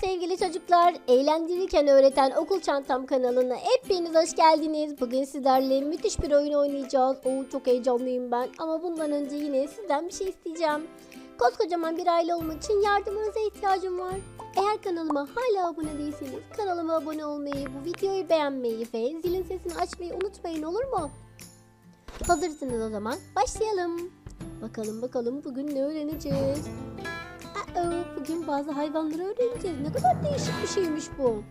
Sevgili çocuklar. Eğlendirirken öğreten Okul Çantam kanalına hepiniz hoş geldiniz. Bugün sizlerle müthiş bir oyun oynayacağız. Oo, çok heyecanlıyım ben. Ama bundan önce yine sizden bir şey isteyeceğim. Koskocaman bir aile olmak için yardımınıza ihtiyacım var. Eğer kanalıma hala abone değilseniz kanalıma abone olmayı, bu videoyu beğenmeyi ve zilin sesini açmayı unutmayın olur mu? Hazırsınız o zaman başlayalım. Bakalım bakalım bugün ne öğreneceğiz? Aa, bugün bazı hayvanları öğreneceğiz. Ne kadar değişik bir şeymiş bu.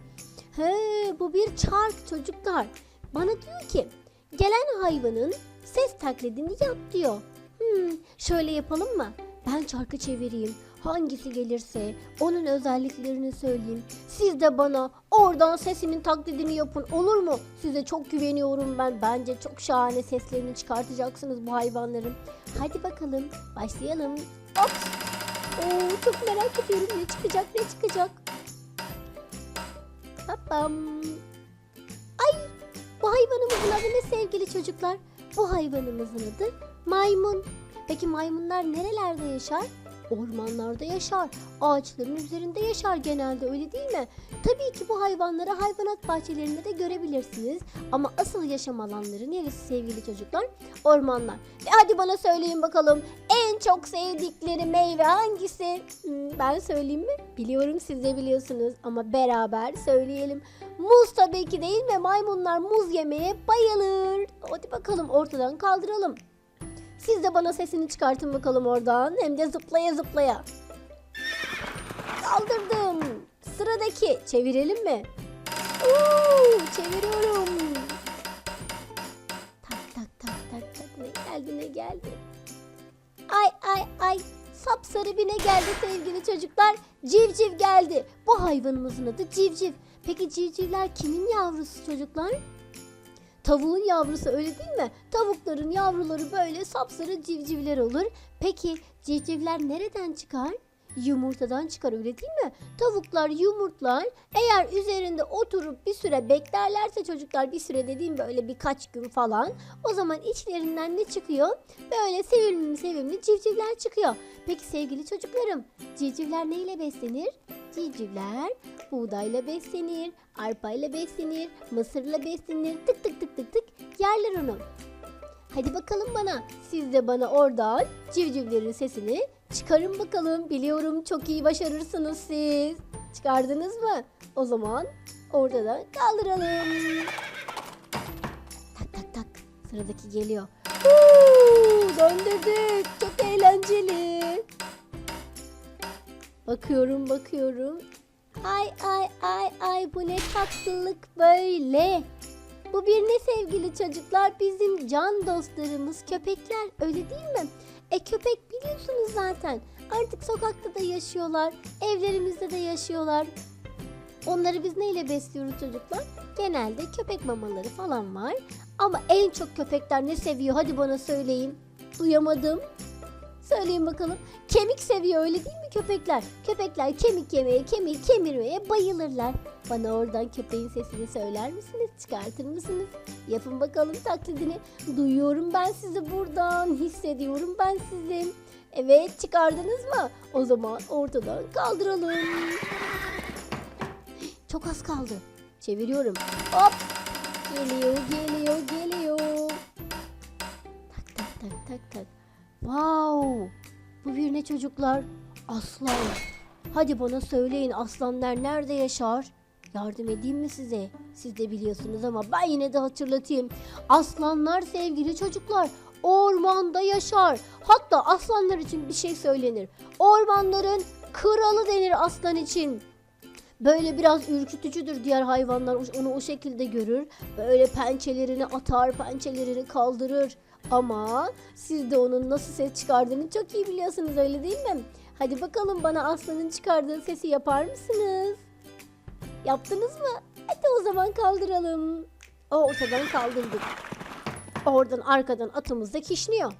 He, bu bir çark çocuklar. Bana diyor ki gelen hayvanın ses taklidini yap diyor. Hmm, şöyle yapalım mı? Ben çarkı çevireyim. Hangisi gelirse onun özelliklerini söyleyeyim. Siz de bana oradan sesinin taklidini yapın olur mu? Size çok güveniyorum ben. Bence çok şahane seslerini çıkartacaksınız bu hayvanların. Hadi bakalım başlayalım. Ops. Oo, çok merak ediyorum ne çıkacak ne çıkacak. Babam. Ay bu hayvanımızın adı ne sevgili çocuklar? Bu hayvanımızın adı maymun. Peki maymunlar nerelerde yaşar? Ormanlarda yaşar. Ağaçların üzerinde yaşar genelde öyle değil mi? Tabii ki bu hayvanları hayvanat bahçelerinde de görebilirsiniz. Ama asıl yaşam alanları neresi sevgili çocuklar? Ormanlar. Ve hadi bana söyleyin bakalım en çok sevdikleri meyve hangisi? Hmm, ben söyleyeyim mi? Biliyorum siz de biliyorsunuz ama beraber söyleyelim. Muz tabii ki değil mi? Maymunlar muz yemeye bayılır. Hadi bakalım ortadan kaldıralım. Siz de bana sesini çıkartın bakalım oradan. Hem de zıplaya zıplaya. Kaldırdım. Sıradaki. Çevirelim mi? Oo, çeviriyorum. Tak tak tak tak tak. Ne geldi ne geldi. Sapsarı bir ne geldi sevgili çocuklar? Civciv geldi. Bu hayvanımızın adı civciv. Peki civcivler kimin yavrusu çocuklar? Tavuğun yavrusu öyle değil mi? Tavukların yavruları böyle sapsarı civcivler olur. Peki civcivler nereden çıkar? Yumurtadan çıkar öyle değil mi? Tavuklar yumurtlar. Eğer üzerinde oturup bir süre beklerlerse çocuklar bir süre dediğim böyle birkaç gün falan. O zaman içlerinden ne çıkıyor? Böyle sevimli sevimli civcivler çıkıyor. Peki sevgili çocuklarım civcivler neyle beslenir? Civcivler buğdayla beslenir, arpayla beslenir, mısırla beslenir. Tık tık tık tık tık yerler onu. Hadi bakalım bana. Siz de bana oradan civcivlerin sesini çıkarın bakalım. Biliyorum çok iyi başarırsınız siz. Çıkardınız mı? O zaman ortadan kaldıralım. Tak tak tak. Sıradaki geliyor. Huu, döndürdük. Çok eğlenceli. Bakıyorum bakıyorum. Ay ay ay ay bu ne tatlılık böyle. Bu bir ne sevgili çocuklar bizim can dostlarımız köpekler öyle değil mi? E köpek biliyorsunuz zaten artık sokakta da yaşıyorlar evlerimizde de yaşıyorlar. Onları biz neyle besliyoruz çocuklar? Genelde köpek mamaları falan var. Ama en çok köpekler ne seviyor hadi bana söyleyin. Duyamadım. Söyleyin bakalım. Kemik seviyor öyle değil mi köpekler? Köpekler kemik yemeye, kemiği kemirmeye bayılırlar. Bana oradan köpeğin sesini söyler misiniz? Çıkartır mısınız? Yapın bakalım taklidini. Duyuyorum ben sizi buradan. Hissediyorum ben sizi. Evet çıkardınız mı? O zaman ortadan kaldıralım. Çok az kaldı. Çeviriyorum. Hop. Geliyor, geliyor, geliyor. Tak tak tak tak tak. Wow! Bu bir ne çocuklar? Aslan. Hadi bana söyleyin aslanlar nerede yaşar? Yardım edeyim mi size? Siz de biliyorsunuz ama ben yine de hatırlatayım. Aslanlar sevgili çocuklar ormanda yaşar. Hatta aslanlar için bir şey söylenir. Ormanların kralı denir aslan için. Böyle biraz ürkütücüdür diğer hayvanlar onu o şekilde görür. Böyle pençelerini atar, pençelerini kaldırır. Ama siz de onun nasıl ses çıkardığını çok iyi biliyorsunuz öyle değil mi? Hadi bakalım bana aslanın çıkardığı sesi yapar mısınız? Yaptınız mı? Hadi o zaman kaldıralım. O ortadan kaldırdık. Oradan arkadan atımız da kişniyor.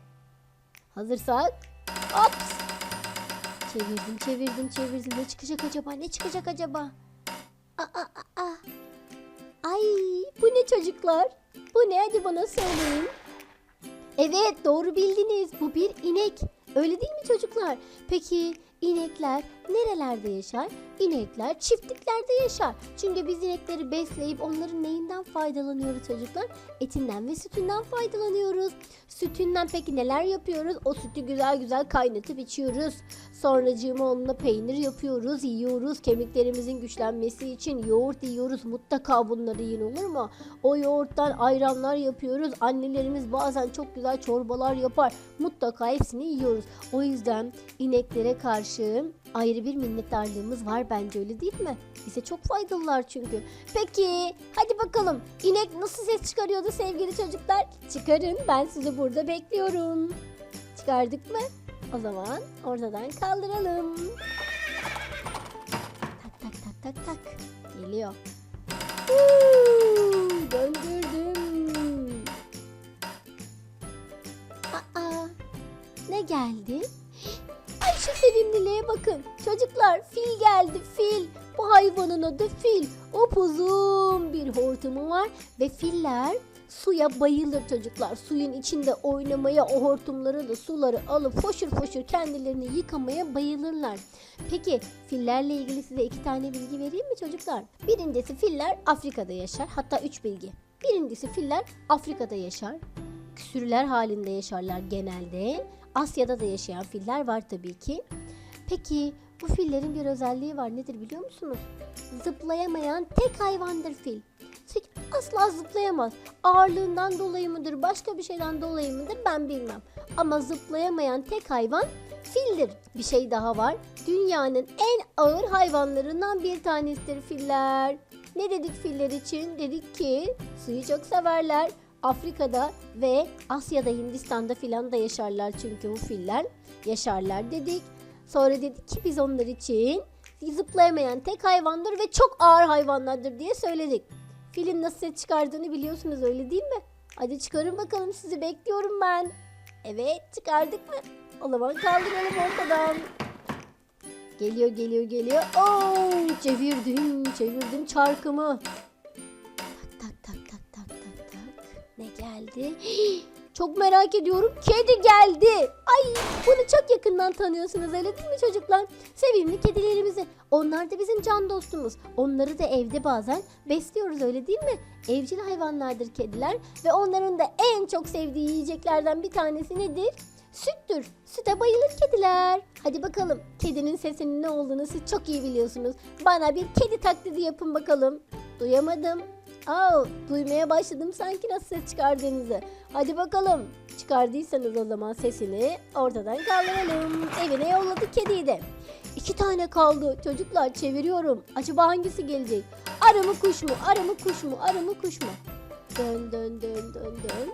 Hazırsak hops. Çevirdim çevirdim çevirdim. Ne çıkacak acaba ne çıkacak acaba? Aa, aa, aa. Ay bu ne çocuklar? Bu ne hadi bana söyleyin. Evet doğru bildiniz. Bu bir inek. Öyle değil mi çocuklar? Peki inekler nerelerde yaşar? İnekler çiftliklerde yaşar. Çünkü biz inekleri besleyip onların neyinden faydalanıyoruz çocuklar? Etinden ve sütünden faydalanıyoruz. Sütünden peki neler yapıyoruz? O sütü güzel güzel kaynatıp içiyoruz. Sonracığıma onunla peynir yapıyoruz, yiyoruz. Kemiklerimizin güçlenmesi için yoğurt yiyoruz. Mutlaka bunları yiyin olur mu? O yoğurttan ayranlar yapıyoruz. Annelerimiz bazen çok güzel çorbalar yapar. Mutlaka hepsini yiyoruz. O yüzden ineklere karşı ayrı bir minnettarlığımız var bence öyle değil mi? Bize çok faydalılar çünkü. Peki hadi bakalım inek nasıl ses çıkarıyordu sevgili çocuklar? Çıkarın ben sizi burada bekliyorum. Çıkardık mı? O zaman ortadan kaldıralım. Tak tak tak tak tak. Geliyor. Huu, döndürdüm. Aa, ne geldi? Şu sevimliliğe bakın. Çocuklar fil geldi fil. Bu hayvanın adı fil. Upuzun bir hortumu var ve filler suya bayılır çocuklar. Suyun içinde oynamaya o hortumları da suları alıp foşur foşur kendilerini yıkamaya bayılırlar. Peki fillerle ilgili size iki tane bilgi vereyim mi çocuklar? Birincisi filler Afrika'da yaşar. Hatta üç bilgi. Birincisi filler Afrika'da yaşar. Sürüler halinde yaşarlar genelde. Asya'da da yaşayan filler var tabii ki. Peki bu fillerin bir özelliği var nedir biliyor musunuz? Zıplayamayan tek hayvandır fil. Hiç asla zıplayamaz. Ağırlığından dolayı mıdır, başka bir şeyden dolayı mıdır ben bilmem. Ama zıplayamayan tek hayvan fildir. Bir şey daha var. Dünyanın en ağır hayvanlarından bir tanesidir filler. Ne dedik filler için? Dedik ki suyu çok severler. Afrika'da ve Asya'da Hindistan'da filan da yaşarlar çünkü bu filler yaşarlar dedik. Sonra dedik ki biz onlar için zıplayamayan tek hayvandır ve çok ağır hayvanlardır diye söyledik. Filin nasıl ses çıkardığını biliyorsunuz öyle değil mi? Hadi çıkarın bakalım sizi bekliyorum ben. Evet çıkardık mı? O zaman kaldıralım ortadan. Geliyor geliyor geliyor. Oo, çevirdim çevirdim çarkımı. Ne geldi? Çok merak ediyorum. Kedi geldi. Ay bunu çok yakından tanıyorsunuz öyle değil mi çocuklar? Sevimli kedilerimizi. Onlar da bizim can dostumuz. Onları da evde bazen besliyoruz öyle değil mi? Evcil hayvanlardır kediler ve onların da en çok sevdiği yiyeceklerden bir tanesi nedir? Süttür. Süte bayılır kediler. Hadi bakalım. Kedinin sesinin ne olduğunu siz çok iyi biliyorsunuz. Bana bir kedi taklidi yapın bakalım. Duyamadım. Aa, duymaya başladım sanki nasıl ses çıkardığınızı. Hadi bakalım. Çıkardıysanız o zaman sesini ortadan kaldıralım. Evine yolladık kediyi de. İki tane kaldı. Çocuklar çeviriyorum. Acaba hangisi gelecek? Arı mı kuş mu? Arı mı kuş mu? Arı mı kuş mu? Dön dön dön dön dön.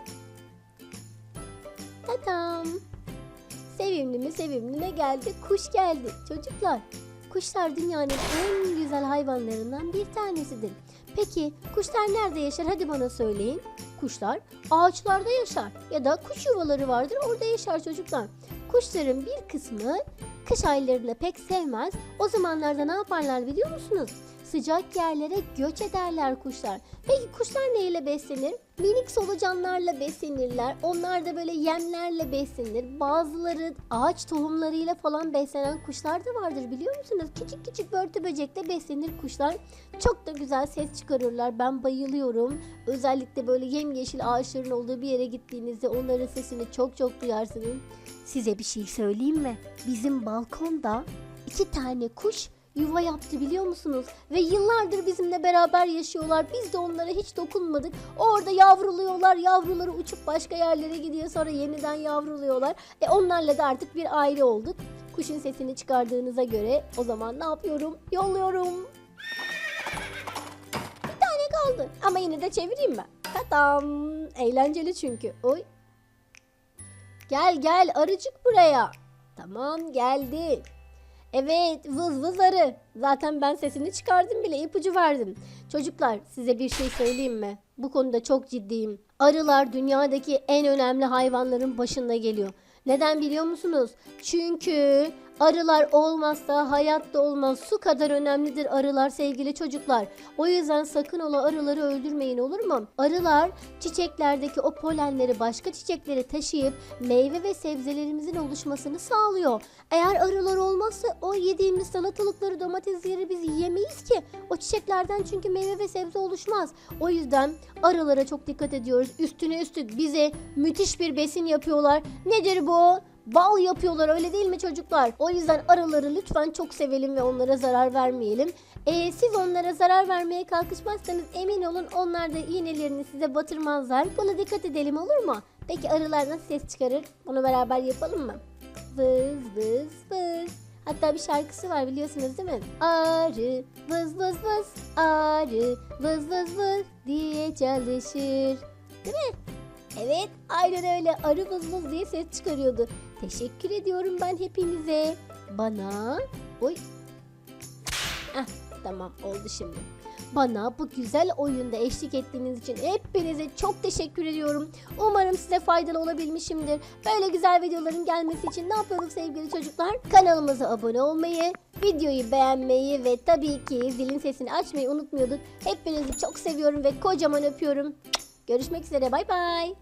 Tatam. Sevimli mi sevimli ne geldi? Kuş geldi. Çocuklar, kuşlar dünyanın en güzel hayvanlarından bir tanesidir. Peki kuşlar nerede yaşar? Hadi bana söyleyin. Kuşlar ağaçlarda yaşar ya da kuş yuvaları vardır orada yaşar çocuklar. Kuşların bir kısmı kış aylarını pek sevmez. O zamanlarda ne yaparlar biliyor musunuz? Sıcak yerlere göç ederler kuşlar. Peki kuşlar neyle beslenir? Minik solucanlarla beslenirler. Onlar da böyle yemlerle beslenir. Bazıları ağaç tohumlarıyla falan beslenen kuşlar da vardır biliyor musunuz? Küçük küçük börtü böcekle beslenir kuşlar. Çok da güzel ses çıkarırlar. Ben bayılıyorum. Özellikle böyle yemyeşil ağaçların olduğu bir yere gittiğinizde onların sesini çok çok duyarsınız. Size bir şey söyleyeyim mi? Bizim balkonda iki tane kuş yuva yaptı biliyor musunuz? Ve yıllardır bizimle beraber yaşıyorlar. Biz de onlara hiç dokunmadık. Orada yavruluyorlar. Yavruları uçup başka yerlere gidiyor. Sonra yeniden yavruluyorlar. E onlarla da artık bir aile olduk. Kuşun sesini çıkardığınıza göre o zaman ne yapıyorum? Yolluyorum. Bir tane kaldı. Ama yine de çevireyim ben. Tatam. Eğlenceli çünkü. Oy. Gel gel arıcık buraya. Tamam geldi. Evet vız vız arı. Zaten ben sesini çıkardım bile ipucu verdim. Çocuklar size bir şey söyleyeyim mi? Bu konuda çok ciddiyim. Arılar dünyadaki en önemli hayvanların başında geliyor. Neden biliyor musunuz? Çünkü arılar olmazsa hayatta olmaz. Su kadar önemlidir arılar sevgili çocuklar. O yüzden sakın ola arıları öldürmeyin olur mu? Arılar çiçeklerdeki o polenleri başka çiçeklere taşıyıp meyve ve sebzelerimizin oluşmasını sağlıyor. Eğer arılar olmazsa o yediğimiz salatalıkları, domatesleri biz yiyemeyiz ki. O çiçeklerden çünkü meyve ve sebze oluşmaz. O yüzden arılara çok dikkat ediyoruz. Üstüne üstlük bize müthiş bir besin yapıyorlar. Nedir bu? Bal yapıyorlar öyle değil mi çocuklar? O yüzden arıları lütfen çok sevelim ve onlara zarar vermeyelim. Ee, siz onlara zarar vermeye kalkışmazsanız emin olun onlar da iğnelerini size batırmazlar. Buna dikkat edelim olur mu? Peki arılar nasıl ses çıkarır? Bunu beraber yapalım mı? Vız vız vız. Hatta bir şarkısı var biliyorsunuz değil mi? Arı vız vız vız arı vız vız vız diye çalışır. Değil mi? Evet aynen öyle arı vız vız diye ses çıkarıyordu. Teşekkür ediyorum ben hepinize. Bana... Oy. Ah tamam oldu şimdi. Bana bu güzel oyunda eşlik ettiğiniz için hepinize çok teşekkür ediyorum. Umarım size faydalı olabilmişimdir. Böyle güzel videoların gelmesi için ne yapıyoruz sevgili çocuklar? Kanalımıza abone olmayı, videoyu beğenmeyi ve tabii ki zilin sesini açmayı unutmuyorduk. Hepinizi çok seviyorum ve kocaman öpüyorum. Görüşmek üzere bay bay.